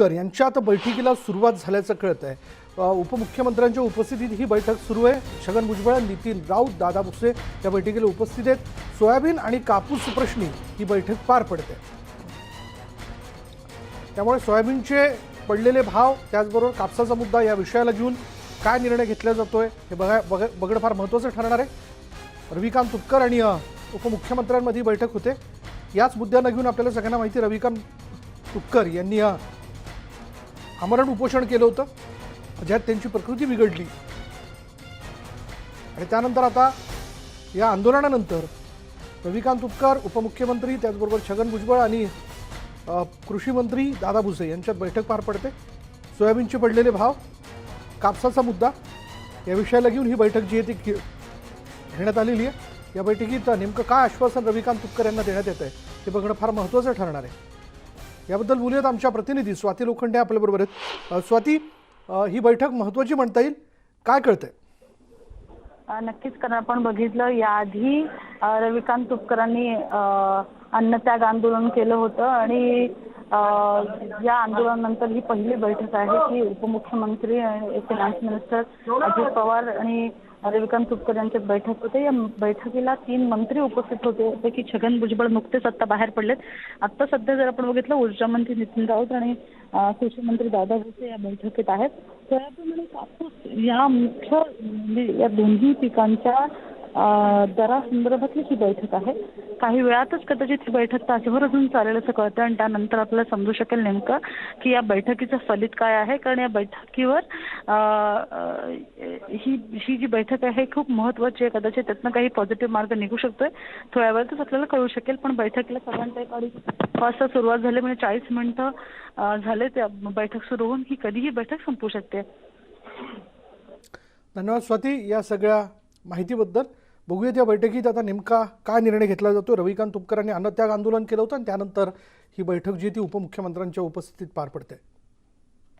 तुपकर यांच्यात बैठकीला सुरुवात झाल्याचं कळत आहे उपमुख्यमंत्र्यांच्या उपस्थितीत ही बैठक सुरू आहे. छगन भुजबळ नितीन राऊत दादा भुसे या बैठकीला उपस्थित आहेत. सोयाबीन आणि कापूस प्रश्नी ही बैठक पार पडते. त्यामुळे सोयाबीनचे पडलेले भाव त्याचबरोबर कापसाचा मुद्दा या विषयाला घेऊन काय निर्णय घेतला जातोय हे बघा बघ बघणं फार महत्त्वाचं ठरणार आहे. रविकांत तुपकर आणि उपमुख्यमंत्र्यांमध्ये ही बैठक होते. याच मुद्द्यांना घेऊन आपल्याला सगळ्यांना माहिती आहे, रविकांत तुपकर यांनी आमरण उपोषण केलं होतं. ज्यात त्यांची प्रकृती बिघडली. आणि त्यानंतर आता या आंदोलनानंतर रविकांत तुपकर उपमुख्यमंत्री त्याचबरोबर छगन भुजबळ आणि कृषीमंत्री कृषी मंत्री दादा भुसे यांच्यात बैठक पार पडते. सोयाबीनचे पडलेले भाव कापसाचा मुद्दा या विषयाला घेऊन ही बैठक जी आहे ती घेण्यात आलेली आहे. या बैठकीत नेमकं काय आश्वासन रविकांत तुपकर यांना देण्यात येतं आहे ते बघणं फार महत्त्वाचं ठरणार आहे. याबद्दल बोलूयात आमच्या प्रतिनिधी. स्वाती लोखंडे आपल्याबरोबर आहेत. स्वाती ही बैठक महत्वाची म्हणता येईल? काय कळतंय? नक्कीच कारण आपण बघितलं याआधी रविकांत तुपकरांनी अन्नत्याग आंदोलन केलं होतं आणि या आंदोलनानंतर ही पहिली बैठक आहे की उपमुख्यमंत्री आणि फायनान्स मिनिस्टर अजित पवार आणि रविकांत तुपकर यांच्यात बैठक होते. या बैठकीला तीन मंत्री उपस्थित होते. पैकी छगन भुजबळ नुकतेच आता बाहेर पडलेत. आता सध्या जर आपण बघितलं ऊर्जा मंत्री नितीन राऊत आणि कृषी मंत्री दादा भुसे या बैठकीत आहेत. सोयाबीन आणि कापूस या मुख्य म्हणजे या दोन्ही पिकांच्या दरासंदर्भातली ही बैठक आहे. काही वेळातच कदाचित ही बैठक तासभर अजून चालेल असं कळतं आणि त्यानंतर आपल्याला समजू शकेल नेमकं की या बैठकीचं फलित काय आहे. कारण या बैठकीवर ही ही जी बैठक आहे खूप महत्वाची आहे. कदाचित त्यातनं काही पॉझिटिव्ह मार्ग निघू शकतोय. थोड्या वेळातच आपल्याला कळू शकेल पण बैठकीला साधारणतः एक अडीच वाजता सुरुवात झाली म्हणजे चाळीस मिनिटं झाले त्या बैठक सुरू होऊन ही कधीही बैठक संपू शकते. धन्यवाद स्वाती या सगळ्या माहितीबद्दल. बघूयात या बैठकीत आता नेमका काय निर्णय घेतला जातो रविकांत तुपकरांनी अन्नत्याग आंदोलन केलं होतं आणि त्यानंतर ही बैठक जी ती उपमुख्यमंत्र्यांच्या उपस्थितीत पार पडते.